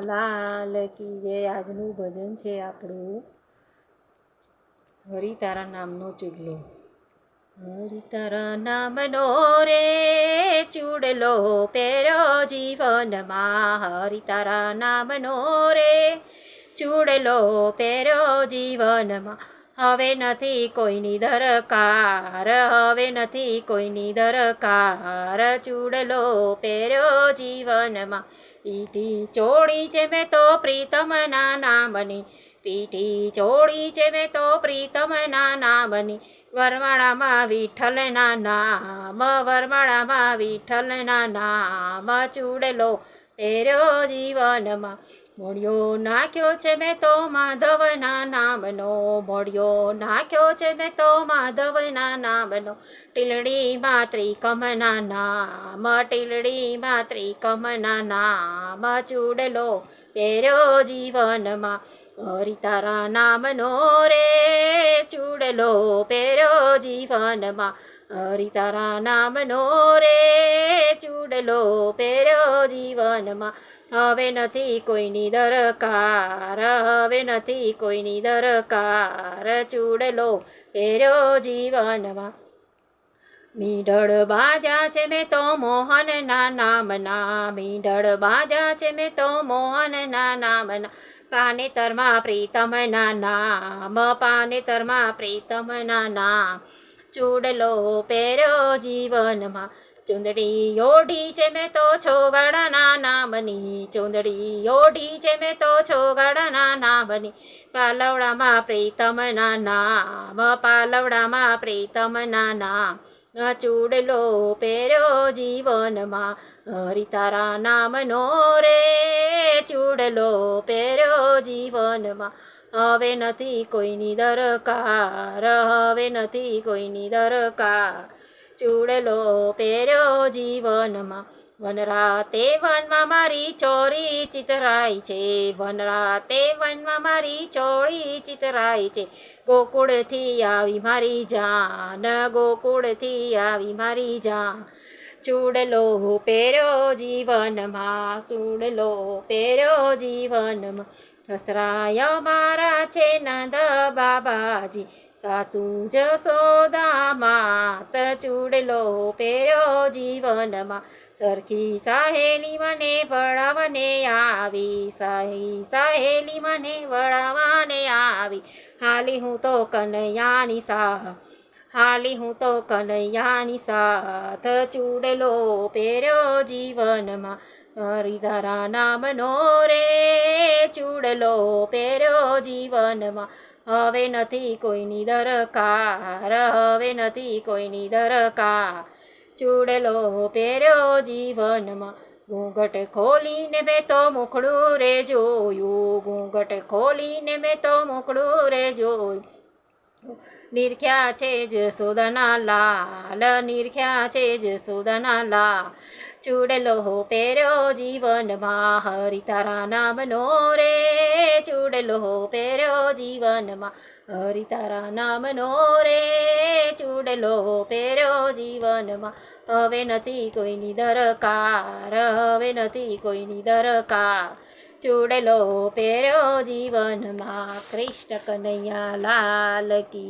લાલ કી જે આજનું ભજન છે આપણું હરિ તારા નામનો ચૂડલો. હરિ તારા નામનો રે ચૂડલો પેરો જીવનમાં. હરિ તારા નામનો રે ચૂડલો પેરો જીવનમાં. હવે નથી કોઈની દરકાર હવે નથી કોઈની દરકાર ચૂડલો પહેર્યો જીવનમાં, પીઠી ચોળી છે મેં તો પ્રીતમના નામની, પીઠી ચોળી છે મેં તો પ્રીતમના નામની. વરમાળામાં વિઠ્ઠલના નામ, વરમાળામાં વિઠ્ઠલના નામ, ચૂડલો પહેર્યો જીવનમાં મોડિયો નાખ્યો છે મેં તો માધવના નામનો મોડિયો નાખ્યો છે મેં તો માધવના નામનો. ટીલડીમાં ત્રિકમના નામ, ટીલડી માત્રી ત્રિકમના નામ ચૂડલો પહેર્યો જીવનમાં. હરી તારા નામનો રે, ચૂડલો પહેર્યો જીવનમાં. હરી તારા નામનો રે ચૂડલો પહેર્યો જીવનમાં. હવે નથી કોઈની દરકાર, હવે નથી કોઈની દરકાર. ચૂડલો પહેર્યો જીવનમાં. મીઢળ બાજા છે મેં તો મોહનના નામના. મીંઢળ બાજા છે મેં તો મોહનના નામના. પાનેતરમાં પ્રીતમના નામ પાનેતરમાં પ્રીતમના નામ. ચૂડલો પહેર્યો જીવનમાં. ચુંદડી ઓઢી છે મેં તો છોગડાના નામની ચુંદડી ઓઢી છે મેં તો છોગડાના નામની. પાલવડામાં પ્રીતમના નામ, પાલવડામાં પ્રીતમના નામ. ચૂડલો પહેર્યો જીવનમાં હરી તારા નામનો રે. ચૂડલો પહેર્યો જીવનમાં, હવે નથી કોઈની દરકાર, હવે નથી કોઈની દરકાર. ચૂડલો પહેર્યો જીવનમાં. વનરાતે વનમાં મારી ચોરી ચિતરાય છે. વનરાતે વનમાં મારી ચોરી ચિતરાય છે. ગોકુળથી આવી મારી જાન, ગોકુળથી આવી મારી જાન. ચૂડલો પહેર્યો જીવનમાં, ચૂડલો પહેર્યો જીવનમાં. સસરાય મારા છે નંદ બાબાજી. સાસુ જસોદા માત ચૂડલો પહેર્યો જીવનમાં સરખી સાહેલી મને વળાવને આવી સાહી સાહેલી મને વળાવને આવી હાલી હું તો કનૈયાની સાહ હાલી હું તો કનૈયાની સાથ ચૂડલો પહેર્યો જીવનમાં હરિધારા નામનો રે ચૂડલો પહેર્યો જીવનમાં હવે નથી કોઈની દરકાર, હવે નથી કોઈની દરકાર. ચૂડલો પહેર્યો જીવનમાં, ઘૂંઘટ ખોલીને મેં તો મુખડું રે જોયું, ઘૂંઘટ ખોલીને મેં તો મુખડું રે જોયું. નિરખ્યા છે જ સોદના લાલ, નિરખ્યા છે જ સોદના લાલ. ચૂડલો પહેર્યો જીવનમાં હરિ તારા નામનો રે ચૂડલો પહેર્યો જીવનમાં હરિ તારા નામનો રે ચૂડલો પહેર્યો જીવનમાં હવે નથી કોઈની દરકાર હવે નથી કોઈની દરકાર ચૂડલો પહેર્યો જીવનમાં કૃષ્ણ કનૈયા લાલ કી